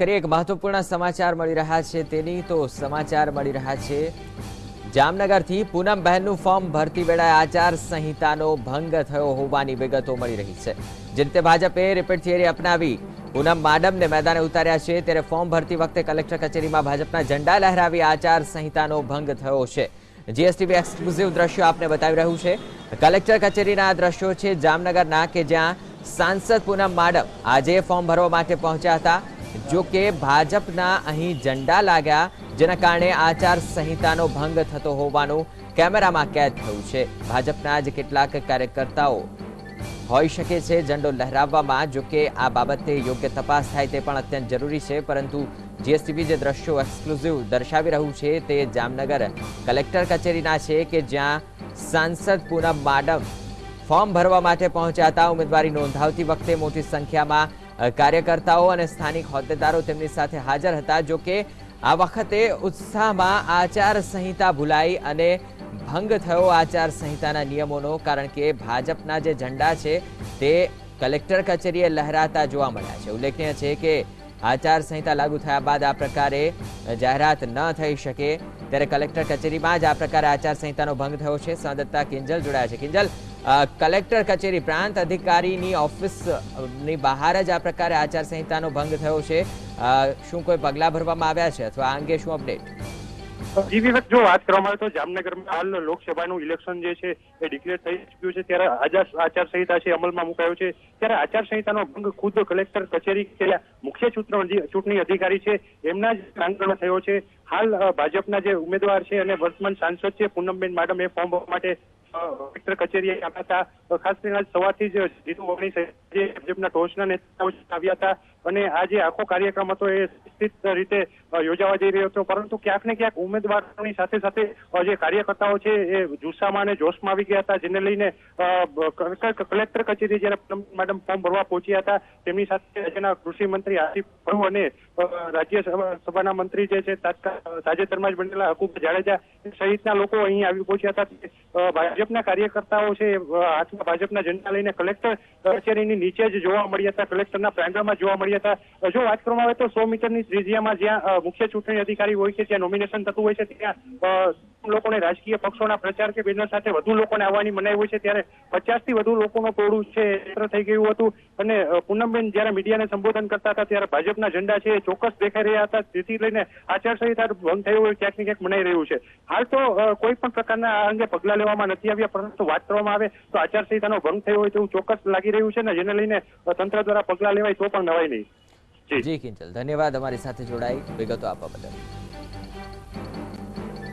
કરીએ એક મહત્વપૂર્ણ સમાચાર મળી રહ્યા છે. તેની તો સમાચાર મળી રહ્યા છે. જામનગરથી પૂનમબહેનનું ફોર્મ ભરતી વેળાએ આચાર સંહિતાનો ભંગ થયો હોવાની વિગતો મળી રહી છે. જે રીતે ભાજપે રિપીટ થિયરી અપનાવી પૂનમ માડમને મેદાને ઉતાર્યા છે, ત્યારે ફોર્મ ભરતી વખતે કલેક્ટર કચેરીમાં ભાજપના ઝંડા લહેરાવી આચાર સંહિતાનો ભંગ થયો છે. જીએસટીવી એક્સક્લુઝિવ દ્રશ્યો આપને બતાવી રહ્યું છે. કલેક્ટર કચેરીના આ દ્રશ્યો છે જામનગરના કે જ્યાં સાંસદ પૂનમ માડમ આજે ફોર્મ ભરવા માટે પહોંચ્યા હતા. જો કે ભાજપના અહીં ઝંડા લાગ્યા, જેના કારણે આચાર સંહિતાનો ભંગ થતો હોવાનું કેમેરામાં કેદ થયું છે. ભાજપના જ કેટલાક કાર્યકર્તાઓ હોઈ શકે છે ઝંડો લહેરાવવામાં, જો કે આ બાબતે યોગ્ય તપાસ થાય તે પણ અત્યંત જરૂરી છે, પરંતુ જીએસટીવી જે દ્રશ્યો એક્સક્લુઝિવ દર્શાવી રહ્યું છે તે જામનગર કલેક્ટર કચેરીના છે કે જ્યાં સાંસદ પૂનમ માડમ ફોર્મ ભરવા માટે પહોંચ્યા હતા. ઉમેદવારી નોંધાવતી વખતે મોટી સંખ્યામાં કાર્યકર્તાઓ અને સ્થાનિક હોદ્દેદારો તેમની સાથે હાજર હતા. જો કે આ વખતે ઉત્સાહમાં આચાર સંહિતા ભૂલાઈ અને ભંગ થયો આચાર સંહિતાના નિયમોનો, કારણ કે ભાજપના જે ઝંડા છે તે કલેક્ટર કચેરીએ લહેરાતા જોવા મળ્યા છે. ઉલ્લેખનીય છે કે આચાર સંહિતા લાગુ થયા બાદ આ પ્રકારે જાહેરાત ન થઈ શકે. ત્યારે કલેક્ટર કચેરીમાં જ આ પ્રકારે આચાર સંહિતાનો ભંગ થયો છે. સંવાદદાતા કિંજલ જોડાયા છે. કિંજલ કલેક્ટર કચેરી પ્રાંત અધિકારીની ઓફિસની બહાર જ આ પ્રકારે આચાર સંહિતાનો ભંગ થયો છે. શું કોઈ પગલાં ભરવામાં આવ્યા છે? અથવા આ અંગે શું અપડેટ? જી વાત કરવામાં આવે તો જામનગરમાં હાલ લોકસભાનું ઇલેક્શન જે છે એ ડિક્લેર થઈ ચૂક્યું છે. ત્યારે આચાર આચાર સંહિતા છે અમલમાં મુકાયો છે. ત્યારે આચાર સંહિતાનો ભંગ ખુદ કલેક્ટર કચેરી કે મુખ્ય ચૂંટણી અધિકારી છે એમના જ પ્રાંગણમાં થયો છે. હાલ ભાજપના જે ઉમેદવાર છે અને વર્તમાન સાંસદ છે પૂનમબેન માડમ એ ફોર્મ માટે કલેક્ટર કચેરીએ આવ્યા હતા. ખાસ કરીને આજ સવારથી જ જીતુ વગણી જે ભાજપના ટોચના નેતાઓ આવ્યા હતા અને આ આખો કાર્યક્રમ હતો એ સ્થિત રીતે યોજાવા જઈ રહ્યો હતો. પરંતુ ક્યાંક ને ક્યાંક ઉમેદવારોની સાથે સાથે જે કાર્યકર્તાઓ છે એ જુસ્સામાં અને જોશમાં આવી ગયા હતા જેને લઈને કલેક્ટર કચેરી જ્યારે મેડમ ફોર્મ ભરવા પહોંચ્યા હતા તેમની સાથે રાજ્યના કૃષિ મંત્રી આસિફ ભરુ અને રાજ્ય સભા- સભાના મંત્રી જે છે તાજેતરમાં જ બનેલા હકુબ જાડેજા સહિતના લોકો અહીં આવી પહોંચ્યા હતા. અ, ભાજપના કાર્યકર્તાઓ છે હાથમાં ભાજપના ઝંડા લઈને કલેક્ટર કચેરીની નીચે જ જોવા મળ્યા હતા, કલેક્ટરના પ્રાંગણમાં જોવા મળ્યા હતા. જો વાત કરવામાં આવે તો સો મીટરની ત્રિજ્યામાં જ્યાં મુખ્ય ચૂંટણી અધિકારી હોય છે, ત્યાં નોમિનેશન થતું હોય છે, ત્યાં લોકોને રાજકીય પક્ષોના પ્રચાર કે બેનર સાથે વધુ લોકોને આવવાની મનાઈ હોય છે. ત્યારે પચાસથી વધુ લોકોનું ટોળું છે, એકત્ર થઈ ગયું હતું. અને પૂનમબેન જયારે મીડિયાને સંબોધન કરતા હતા, ત્યારે ભાજપના ઝંડા છે, એ ચોક્કસ દેખાઈ રહ્યા હતા. જેથી લઈને આચારસંહિતા ભંગ થયું હોય, ક્યાંક ને ક્યાંક મનાઈ રહ્યું છે. હાલ તો કોઈ પણ પ્રકારના આ અંગે પગલાં લેવામાં નથી આવ્યા પરંતુ વાત કરવામાં આવે તો આચારસંહિતાનો ભંગ થયો હોય તેવું ચોક્કસ લાગી રહ્યું છે ને જેને લઈને તંત્ર દ્વારા પગલાં લેવાય તો પણ નવાય નહીં. જી. કિંજલ ધન્યવાદ અમારી સાથે જોડાઈ વિગતો આપવા બદલ.